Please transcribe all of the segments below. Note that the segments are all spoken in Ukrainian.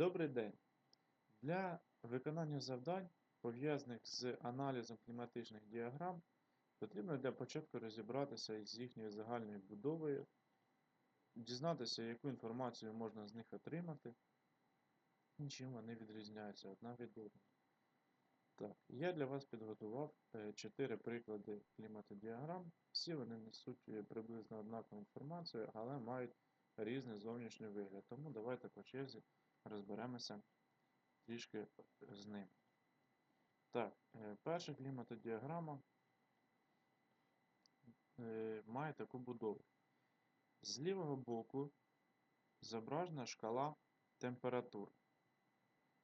Добрий день! Для виконання завдань, пов'язаних з аналізом кліматичних діаграм, потрібно для початку розібратися із їхньою загальною будовою, дізнатися, яку інформацію можна з них отримати, і чим вони відрізняються одна від одної. Так, я для вас підготував 4 приклади кліматодіаграм. Всі вони несуть е, приблизно однакову інформацію, але мають різний зовнішній вигляд. Тому давайте по черзі розберемося трішки з ним. Так, е, перша кліматодіаграма е, має таку будову. З лівого боку зображена шкала температур.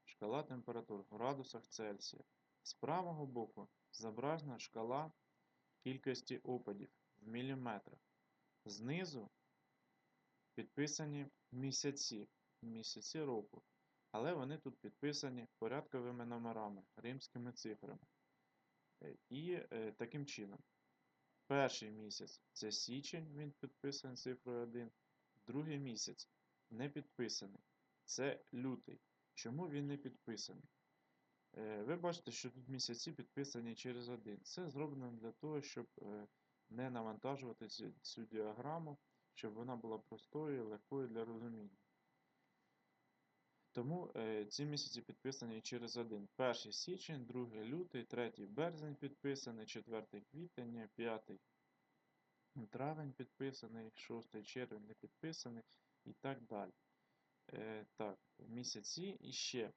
Шкала температур в градусах Цельсія. З правого боку зображена шкала кількості опадів в міліметрах. Знизу підписані місяці, місяці року, але вони тут підписані порядковими номерами, римськими цифрами. Е, І е, таким чином, перший місяць це січень, він підписаний цифрою 1, другий місяць не підписаний, це лютий. Чому він не підписаний? Е, Ви бачите, що тут місяці підписані через один. Це зроблено для того, щоб не навантажувати цю, цю діаграму, щоб вона була простою і легкою для розуміння. Тому е, ці місяці підписані через один. Перший січень, другий лютий, третій березень підписаний, четвертий квітень, п'ятий травень підписаний, шостий червень не підписаний і так далі. Е, так, місяці і ще.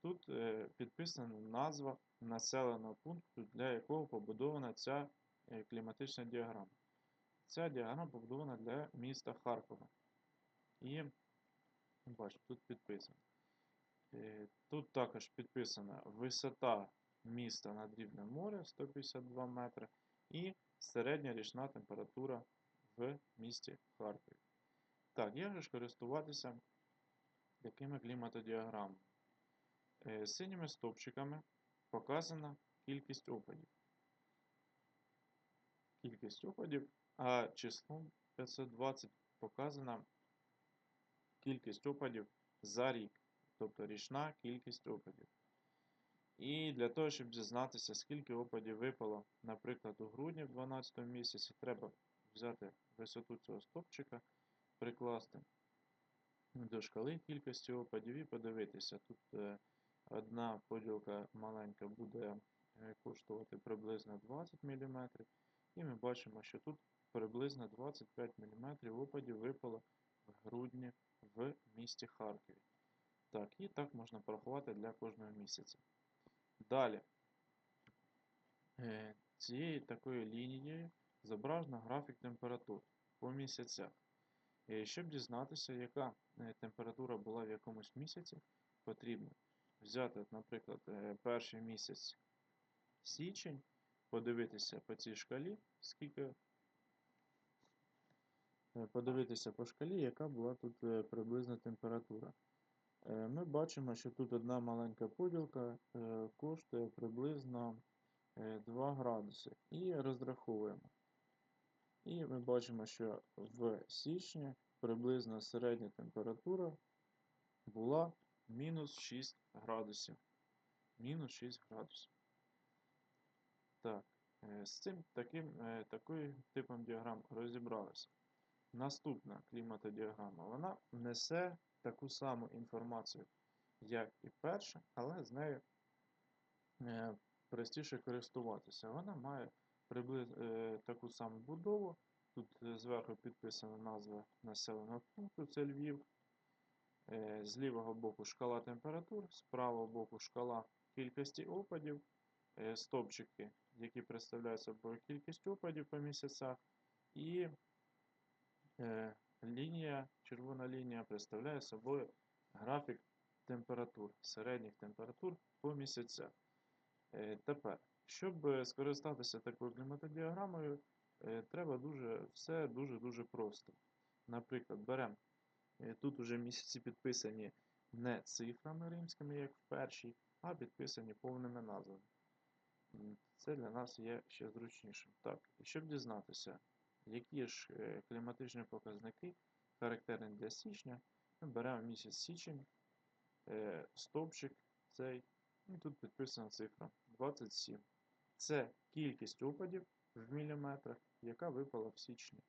Тут е, підписана назва населеного пункту, для якого побудована ця кліматична діаграма. Ця діаграма побудована для міста Харкова. І бачите, тут підписано. Е, Тут також підписана висота міста над рівнем моря 152 метри і середня річна температура в місті Харкові. Так, як же ж користуватися такими кліматодіаграмами? Е, Синіми стовпчиками показана кількість опадів. Кількість опадів, а числом 520 показана кількість опадів за рік, тобто річна кількість опадів. І для того, щоб дізнатися, скільки опадів випало, наприклад, у грудні в 12 місяці, треба взяти висоту цього стовпчика, прикласти до шкали кількості опадів і подивитися. Тут е, одна поділка маленька буде е, коштувати приблизно 20 мм. І ми бачимо, що тут приблизно 25 мм опадів випало в грудні в місті Харкові. Так, і так можна порахувати для кожного місяця. Далі, е, цією такою лінією зображено графік температур по місяцях. Е, Щоб дізнатися, яка е, температура була в якомусь місяці, потрібно взяти, наприклад, перший місяць січень, подивитися по цій шкалі, скільки подивитися по шкалі, яка була тут приблизна температура. Е, Ми бачимо, що тут одна маленька поділка е, коштує приблизно е, 2 градуси. І розраховуємо. І ми бачимо, що в січні приблизно середня температура була мінус 6 градусів. Мінус 6 градусів. Так, е, з цим таким, е, такою типом діаграм розібралися. Наступна кліматодіаграма, вона несе таку саму інформацію, як і перша, але з нею е, простіше користуватися. Вона має приблиз, е, таку саму будову. Тут е, зверху підписана назва населеного пункту, це Львів. З лівого боку шкала температур, з правого боку шкала кількості опадів, стовпчики, які представляють собою кількість опадів по місяцях, і лінія, червона лінія представляє собою графік температур, середніх температур по місяцях. Е, Тепер, щоб скористатися такою кліматодіаграмою, е, треба дуже, все дуже-дуже просто. Наприклад, беремо, е, тут вже місяці підписані не цифрами римськими, як в першій, а підписані повними назвами. Це для нас є ще зручнішим. Так, щоб дізнатися, які ж кліматичні показники характерні для січня, ми беремо місяць січень, е, стовпчик цей, і тут підписана цифра 27. Це кількість опадів в міліметрах, яка випала в січні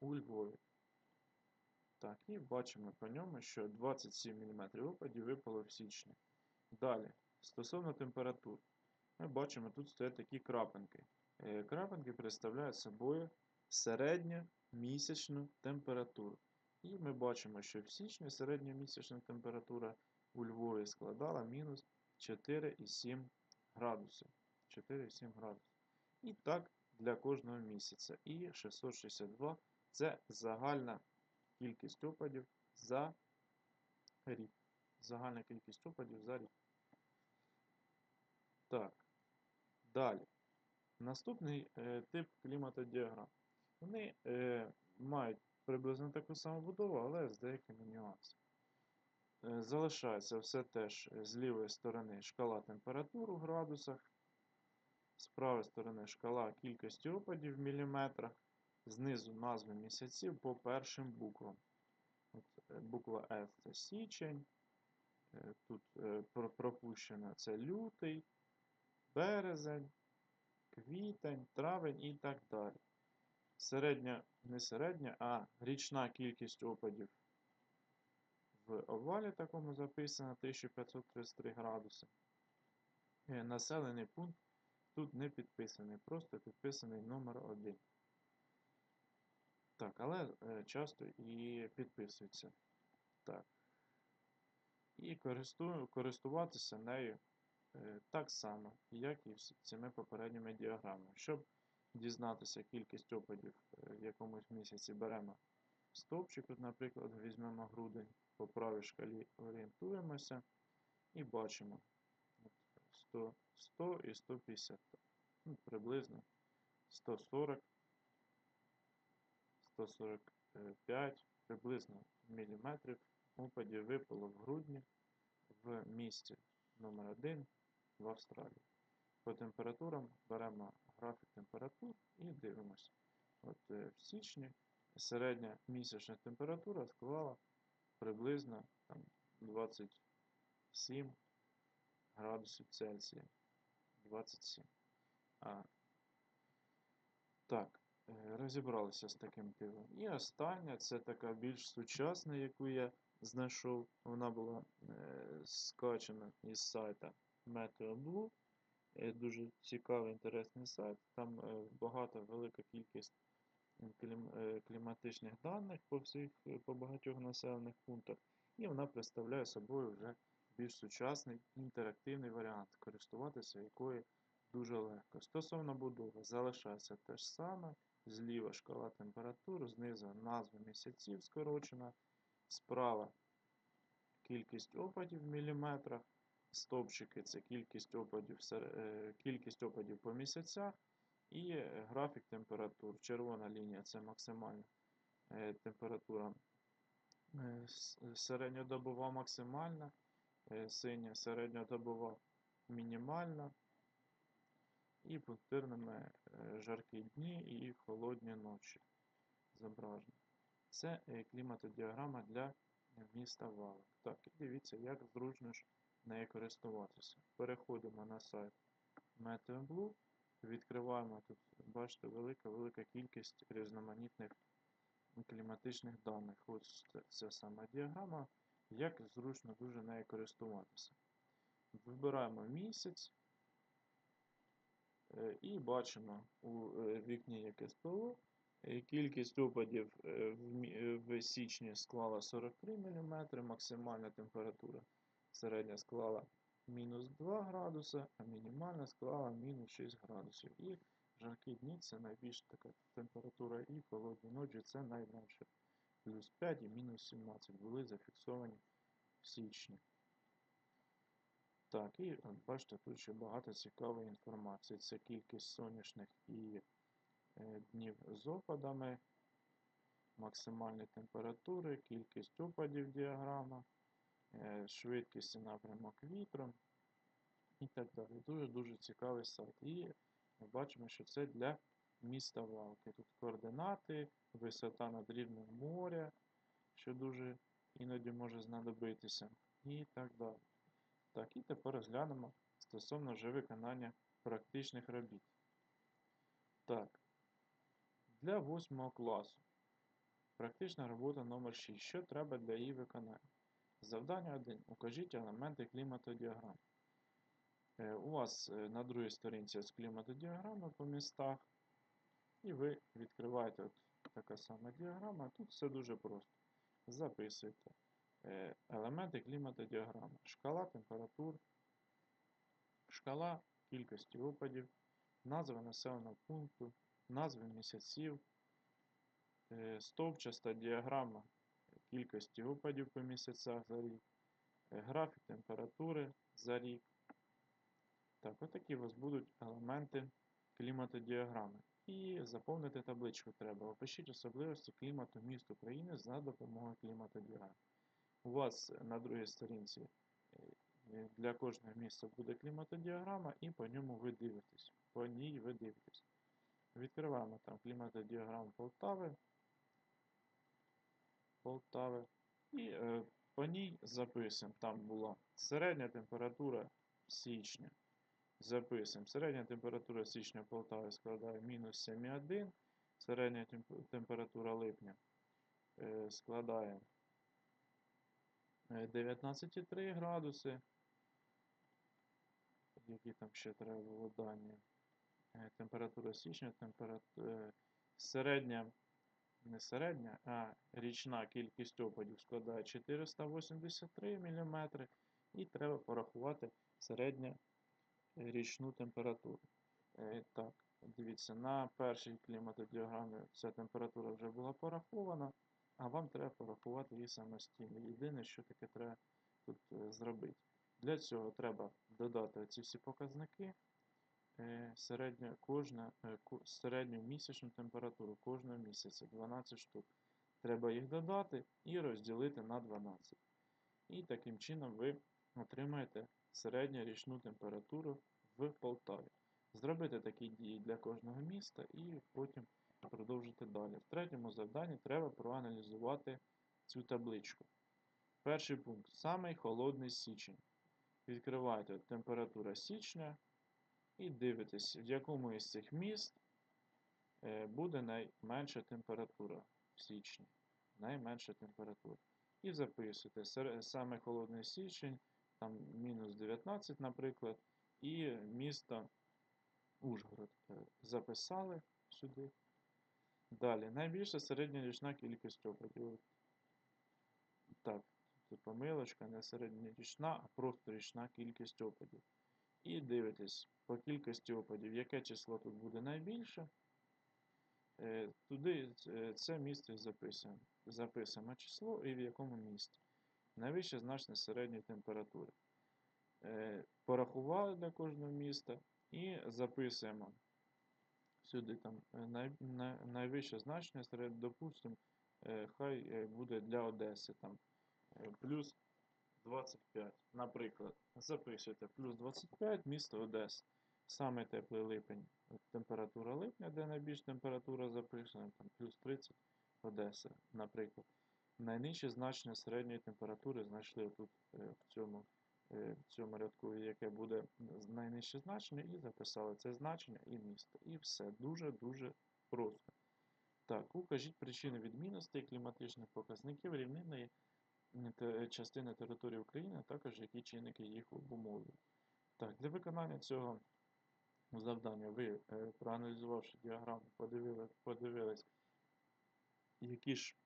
у Львові. Так, і бачимо по ньому, що 27 мм опадів випало в січні. Далі, стосовно температур, ми бачимо, тут стоять такі крапинки. Е, Крапинки представляють собою середньомісячну температуру. І ми бачимо, що в січні середньомісячна температура у Львові складала мінус 4,7 градуси. 4,7 градусів. І так для кожного місяця. І 662 це загальна кількість опадів за рік. Загальна кількість опадів за рік. Так. Далі. Наступний е, тип кліматодіаграм. Вони е, мають приблизно таку саму будову, але з деякими нюансами. Е, залишається все теж е, з лівої сторони шкала температур у градусах, з правої сторони шкала кількості опадів в міліметрах, знизу назви місяців по першим буквам. От, е, буква F це січень, тут пропущено це лютий, березень, квітень, травень і так далі. Середня, не середня, а річна кількість опадів в овалі такому записано 1533 градуси. Е, Населений пункт тут не підписаний, просто підписаний номер 1. Так, але е, часто і підписується. Так. І користу, користуватися нею е, так само, як і цими попередніми діаграмами. Щоб дізнатися кількість опадів е, в якомусь місяці беремо стовпчик, наприклад, візьмемо грудень, по правій шкалі орієнтуємося і бачимо 100, 100 і 150, ну, приблизно 140, 145 приблизно міліметрів опадів випало в грудні в місті номер 1 в Австралії. По температурам беремо графік температур і дивимося. От е, в січні середня місячна температура склала приблизно там, 27 градусів Цельсія. 27. А, так, е, розібралися з таким типом. І остання, це така більш сучасна, яку я знайшов. Вона була е, скачана із сайта MeteoBlue. Е, Дуже цікавий, інтересний сайт. Там е, багато, велика кількість е, кліматичних даних по всіх, по багатьох населених пунктах. І вона представляє собою вже більш сучасний інтерактивний варіант, користуватися якою дуже легко. Стосовно будови, залишається те ж саме. Зліва шкала температур, знизу назва місяців скорочена, справа кількість опадів в міліметрах, стовпчики це кількість опадів, е, кількість опадів по місяцях і е, графік температур. Червона лінія це максимальна е, температура середньодобова максимальна, синя середньодобова мінімальна. І пунктирними жаркі дні і холодні ночі зображені. Це кліматодіаграма для міста Валок. Так, і дивіться, як зручно нею користуватися. Переходимо на сайт MeteoBlue, відкриваємо тут, бачите, велика-велика кількість різноманітних кліматичних даних. Ось це, сама діаграма, як зручно дуже нею користуватися. Вибираємо місяць. Е, І бачимо у е, вікні як СПО е, кількість опадів в січні склала 43 мм, максимальна температура середня склала мінус 2 градуса, а мінімальна склала мінус 6 градусів. І жаркі дні це найбільша така температура, і холодні ночі це найменше. Плюс 5 і мінус 17 були зафіксовані в січні. Так, і бачите, тут ще багато цікавої інформації. Це кількість сонячних і е, днів з опадами, максимальні температури, кількість опадів діаграма, швидкість і напрямок вітру і так далі. Дуже-дуже цікавий сайт. І ми бачимо, що це для міста Валки. Тут координати, висота над рівнем моря, що дуже іноді може знадобитися. і так далі. Так, і тепер розглянемо стосовно вже виконання практичних робіт. Так, для 8 класу. Практична робота номер 6. Що треба для її виконання? Завдання 1. Укажіть елементи кліматодіаграм. Е, У вас е, на другій сторінці з кліматодіаграми по містах. І ви відкриваєте така сама діаграма. Тут все дуже просто. Записуєте е, елементи кліматодіаграми. Шкала температур, шкала кількості опадів, назва населеного пункту, назви місяців, стовпчаста діаграма кількості опадів по місяцях за рік, е, графік температури за рік. Так, отакі у вас будуть елементи кліматодіаграми. І заповнити табличку треба. Опишіть особливості клімату міст України за допомогою кліматодіаграм. У вас на другій сторінці е, для кожного місця буде кліматодіаграма, і по ньому ви дивитесь. По ній ви дивитесь. Відкриваємо там кліматодіаграму Полтави. Полтави. І е, по ній записуємо. Там була середня температура січня. Записуємо. Середня температура січня Полтави складає мінус 7,1. Середня температура липня е, складає е, 19,3 градуси. Які там ще треба було дані? Е, Температура січня, температура середня, не середня, а річна кількість опадів складає 483 мм. І треба порахувати середню річну температуру. Е, Так, дивіться, на першій кліматодіаграмі ця температура вже була порахована, а вам треба порахувати її самостійно. Єдине, що таке треба тут е, зробити. Для цього треба додати ці всі показники, середню, кожна, е, середню місячну температуру кожного місяця 12 штук. Треба їх додати і розділити на 12. І таким чином ви отримаєте середньорічну температуру в Полтаві. Зробити такі дії для кожного міста і потім продовжити далі. В третьому завданні треба проаналізувати цю табличку. Перший пункт. Самий холодний січень. Відкриваєте температура січня і дивитесь, в якому із цих міст е, буде найменша температура в січні. Найменша температура. І записуєте саме холодний січень, там мінус 19, наприклад, і місто Ужгород е, записали сюди. Далі, найбільша середньорічна кількість опадів. Так, тут помилочка, не середньорічна, а просто річна кількість опадів. І дивитесь по кількості опадів, яке число тут буде найбільше. Е, Туди е, це місце записуємо. Записуємо число і в якому місті. Найвище значення середньої температури. Е, Порахували для кожного міста і записуємо сюди там най, най, найвище значення серед, допустимо, хай буде для Одеси там плюс 25. Наприклад, записуйте плюс 25 місто Одеса. Саме теплий липень. Температура липня, де найбільша температура записана, там плюс 30 Одеса, наприклад. Найнижче значення середньої температури знайшли тут е, в цьому, е, в цьому рядку, яке буде найнижче значення, і записали це значення і місто. І все дуже-дуже просто. Так, укажіть причини відмінностей кліматичних показників те- частини території України, а також які чинники їх обумовлюють. Так, для виконання цього завдання ви, е, проаналізувавши діаграму, подивили, подивились, які ж,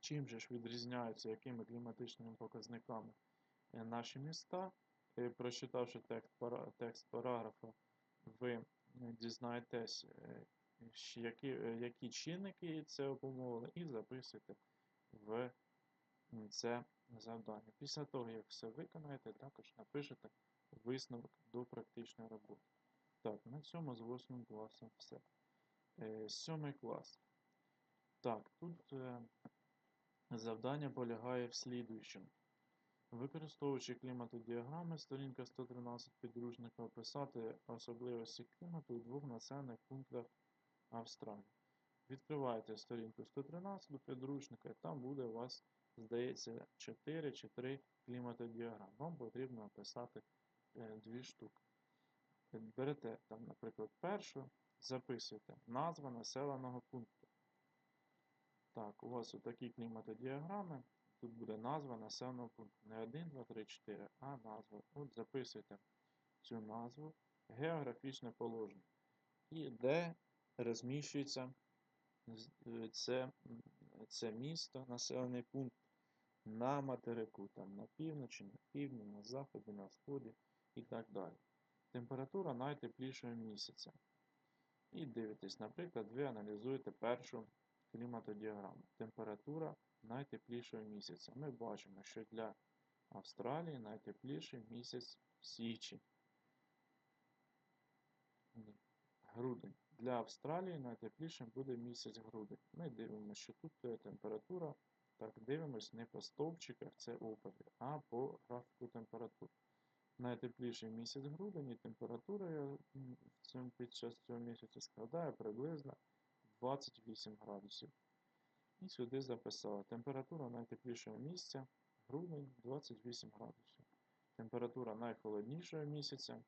чим же ж відрізняються, якими кліматичними показниками е, наші міста. Е, Прочитавши текст, текст параграфа, ви дізнаєтесь, які, які чинники це обумовили, і записуєте в це завдання. Після того, як все виконаєте, також напишете висновок до практичної роботи. Так, на цьому з 8 класом все. Е, Сьомий клас. Так, тут е, завдання полягає в слідуючому. Використовуючи кліматодіаграми, сторінка 113 підручника описати особливості клімату у двох населених пунктах Австралії. Відкриваєте сторінку 113 підручника, і там буде у вас здається, 4 чи 3 кліматодіаграм. Вам потрібно описати е, дві штуки. Берете, там, наприклад, першу, записуєте назва населеного пункту. Так, у вас отакі кліматодіаграми. Тут буде назва населеного пункту. Не 1, 2, 3, 4, а назва. От записуєте цю назву, географічне положення. І де розміщується е, це, це місто, населений пункт на материку, там на півночі, на півдні, на заході, на сході і так далі. Температура найтеплішого місяця. І дивитесь, наприклад, ви аналізуєте першу кліматодіаграму. Температура найтеплішого місяця. Ми бачимо, що для Австралії найтепліший місяць січень. Грудень. Для Австралії найтеплішим буде місяць грудень. Ми дивимося, що тут е, температура. Так, дивимось не по стовпчиках, це опади, а по графіку температур. Найтепліший місяць грудень і температура під час цього місяця складає приблизно 28 градусів. І сюди записали температура найтеплішого місця грудень 28 градусів. Температура найхолоднішого місяця.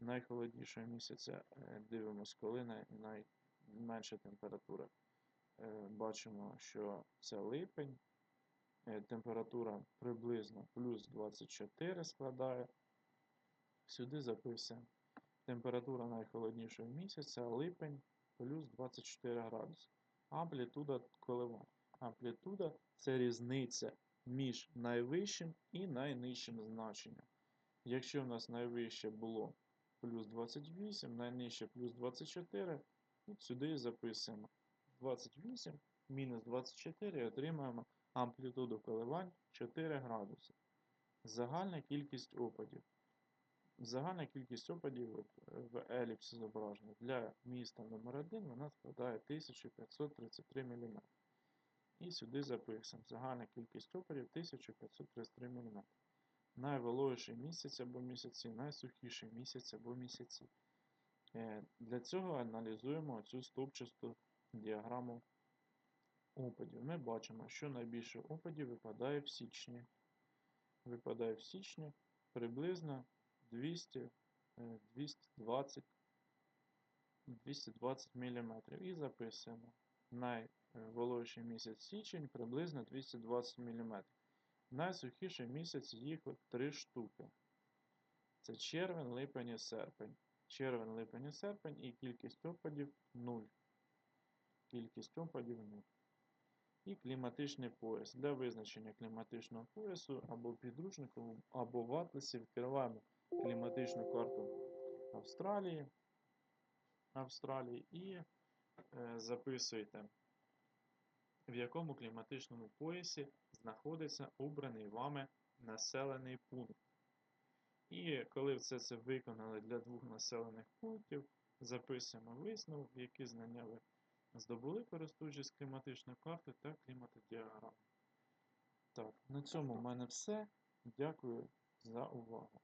Найхолоднішого місяця е, дивимось, коли найменша температура. Е, Бачимо, що це липень. Е, Температура приблизно плюс 24 складає. Сюди записуємо. Температура найхолоднішого місяця липень плюс 24 градуси. Амплітуда коливань. Амплітуда це різниця між найвищим і найнижчим значенням. Якщо в нас найвище було плюс 28, найнижче плюс 24, от сюди записуємо 28 мінус 24 і отримаємо амплітуду коливань 4 градуси. Загальна кількість опадів. Загальна кількість опадів в еліпсі зображення для міста номер 1 вона складає 1533 мм. І сюди записуємо. Загальна кількість опадів 1533 мм. Найвологіший місяць або місяці, найсухіший місяць або місяці. Е, Для цього аналізуємо цю стовпчасту діаграму опадів. Ми бачимо, що найбільше опадів випадає в січні. Випадає в січні приблизно 200, е, 220, 220 мм. І записуємо. Найвологіший місяць січень приблизно 220 мм. Найсухіший місяць їх три штуки. Це червень, липень і серпень. Червень, липень і серпень і кількість опадів 0. Кількість опадів 0. І кліматичний пояс. Для визначення кліматичного поясу або підручнику, або в атласі відкриваємо кліматичну карту Австралії, Австралії і е, записуєте, в якому кліматичному поясі знаходиться обраний вами населений пункт. І коли все це виконали для двох населених пунктів, записуємо висновок, які знання ви здобули, користуючись кліматичною картою та кліматодіаграмою. Так, на цьому в мене все. Дякую за увагу.